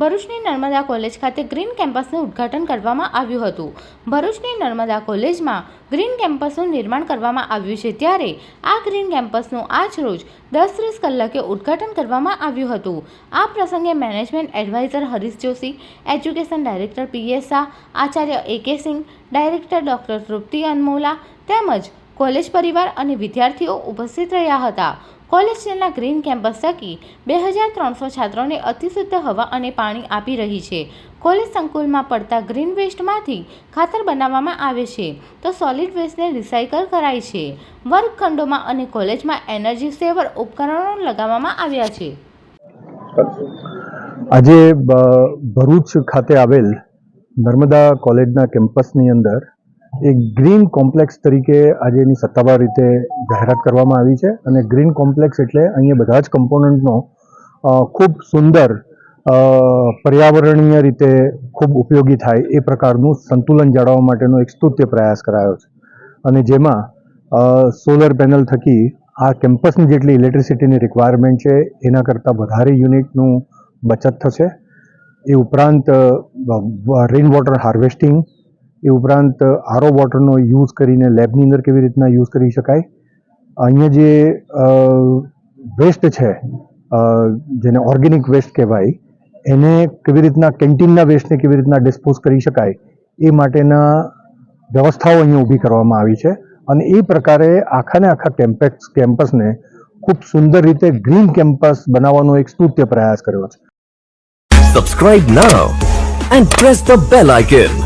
ભરૂચની નર્મદા કોલેજ ખાતે ગ્રીન કેમ્પસનું ઉદ્ઘાટન કરવામાં આવ્યું હતું. ભરૂચની નર્મદા કોલેજમાં ગ્રીન કેમ્પસનું નિર્માણ કરવામાં આવ્યું છે ત્યારે આ ગ્રીન કેમ્પસનું આજ રોજ દસ ત્રીસ કલાકે ઉદ્ઘાટન કરવામાં આવ્યું હતું. આ પ્રસંગે management adviser Harish Joshi, education director PS Shah, Acharya એ કે સિંહ ડાયરેક્ટર ડૉક્ટર તૃપ્તિ અનમોલા તેમજ કોલેજ પરિવાર અને વિદ્યાર્થીઓ ઉપસ્થિત રહ્યા હતા. કોલેજ તેના ગ્રીન કેમ્પસ થકી બે હજાર ત્રણસો છાત્રોને અતિશુદ્ધ હવા અને પાણી આપી રહી છે. કોલેજ સંકુલમાં પડતા ગ્રીન વેસ્ટમાંથી ખાતર બનાવવામાં આવે છે તો સોલિડ વેસ્ટને રિસાયકલ કરાય છે. વર્ગખંડોમાં અને કોલેજમાં એનર્જી સેવર ઉપકરણો લગાવવામાં આવ્યા છે. આજે ભરૂચ ખાતે આવેલ નર્મદા કોલેજના કેમ્પસની અંદર એક ગ્રીન કોમ્પ્લેક્સ તરીકે આજે એની સત્તાવાર રીતે જાહેરાત કરવામાં આવી છે અને ગ્રીન કોમ્પ્લેક્સ એટલે અહીંયા બધા જ કમ્પોનન્ટનો ખૂબ સુંદર પર્યાવરણીય રીતે ખૂબ ઉપયોગી થાય એ પ્રકારનું સંતુલન જાળવવા માટેનો એક સ્તુત્ય પ્રયાસ કરાયો છે. અને જેમાં સોલર પેનલ થકી આ કેમ્પસની જેટલી ઇલેક્ટ્રિસિટીની રિક્વાયરમેન્ટ છે, એના કરતાં વધારે યુનિટનું બચત થશે. એ ઉપરાંત રેઇન વોટર હાર્વેસ્ટિંગ એ ઉપરાંત આરો વોટરનો યુઝ કરીને લેબની અંદર કેવી રીતના યુઝ કરી શકાય. અહીંયા જે વેસ્ટ છે જેને ઓર્ગેનિક વેસ્ટ કહેવાય, એને કેવી રીતના કેન્ટીનના વેસ્ટને કેવી રીતના ડિસ્પોઝ કરી શકાય, એ માટેના વ્યવસ્થાઓ અહીંયા ઊભી કરવામાં આવી છે. અને એ પ્રકારે આખાને આખા કેમ્પેક્સ કેમ્પસને ખૂબ સુંદર રીતે ગ્રીન કેમ્પસ બનાવવાનો એક સ્તુત્ય પ્રયાસ કર્યો છે. Subscribe now and press the bell icon.